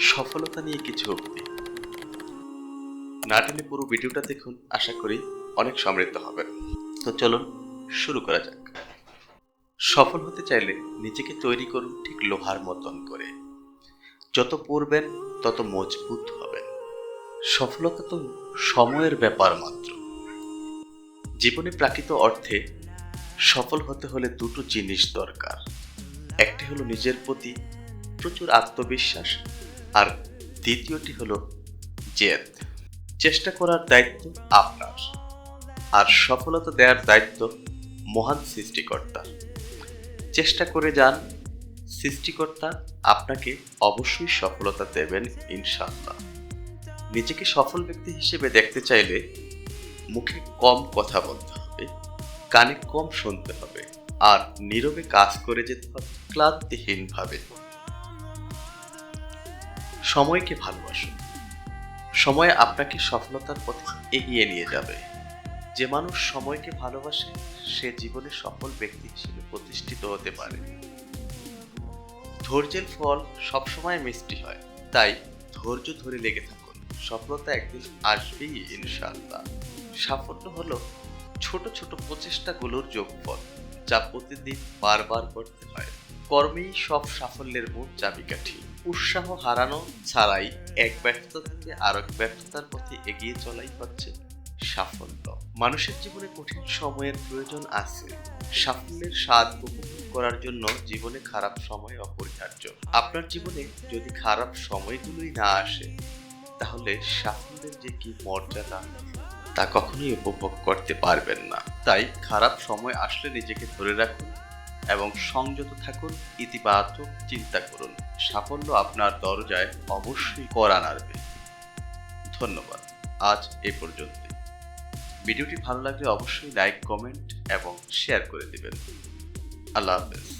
সফলতা নিয়ে কিছু উক্তি না টেনে পুরো ভিডিওটা দেখুন, আশা করি অনেক সমৃদ্ধ হবেন তো চলুন, শুরু করা যাক। সফল হতে চাইলে নিজেকে তৈরি করুন ঠিক লোহার মতন করে। যত পড়বেন, তত মজবুত হবেন। সফলতা তো সময়ের ব্যাপার মাত্র। জীবনে প্রাকৃত অর্থে সফল হতে হলে দুটো জিনিস দরকার। একটি হলো নিজের প্রতি প্রচুর আত্মবিশ্বাস আর দ্বিতীয়টি হলো জেদ। চেষ্টা করার দায়িত্ব আপনার। আর সফলতা দেওয়ার দায়িত্ব মহান সৃষ্টিকর্তার চেষ্টা করে যান, সৃষ্টিকর্তা আপনাকে অবশ্যই সফলতা দেবেন ইনশাআল্লাহ। নিজেকে সফল ব্যক্তি হিসেবে দেখতে চাইলে মুখে কম কথা বলতে হবে, কানে কম শুনতে হবে, আর নীরবে কাজ করে যেতে হবে, ক্লান্তিহীনভাবে। সময়কে ভালোবাসুন সময় আপনাকে সফলতার পথে এগিয়ে নিয়ে যাবে। যে মানুষ সময়কে ভালোবাসে, সে জীবনে সফল ব্যক্তি হিসেবে প্রতিষ্ঠিত হতে পারে। ধৈর্যের ফল সবসময় মিষ্টি হয়। তাই ধৈর্য ধরে লেগে থাকুন। সফলতা একদিন আসবেই, ইনশাআল্লাহ। সাফল্য হলো ছোট ছোট প্রচেষ্টাগুলোর যোগফল, যা প্রতিদিন বারবার করতে হয়। কর্মেই সব সাফল্যের মূল চাবিকাঠি। উৎসাহ হারানো ছাড়াই এক ব্যর্থতা থেকে আরেক ব্যর্থতার পথে এগিয়ে চলাই হচ্ছে সাফল্য। মানুষের জীবনে কঠিন সময়ের প্রয়োজন আছে। সাফল্যের স্বাদ উপভোগ করার জন্য জীবনে খারাপ সময় অপরিহার্য। আপনার জীবনে যদি খারাপ সময়গুলোই না আসে, তাহলে সাফল্যের যে কি মর্যাদা, তা কখনোই উপভোগ করতে পারবেন না। তাই খারাপ সময় আসলে নিজেকে ধরে রাখুন এবং সংযত থাকুন, ইতিবাচক চিন্তা করুন। সাফল্য আপনার দরজায় অবশ্যই করা নাড়বে ধন্যবাদ। আজ এ পর্যন্ত ভিডিওটি ভালো লাগলে অবশ্যই লাইক, কমেন্ট এবং শেয়ার করে দেবেন। আল্লাহ হাফেজ।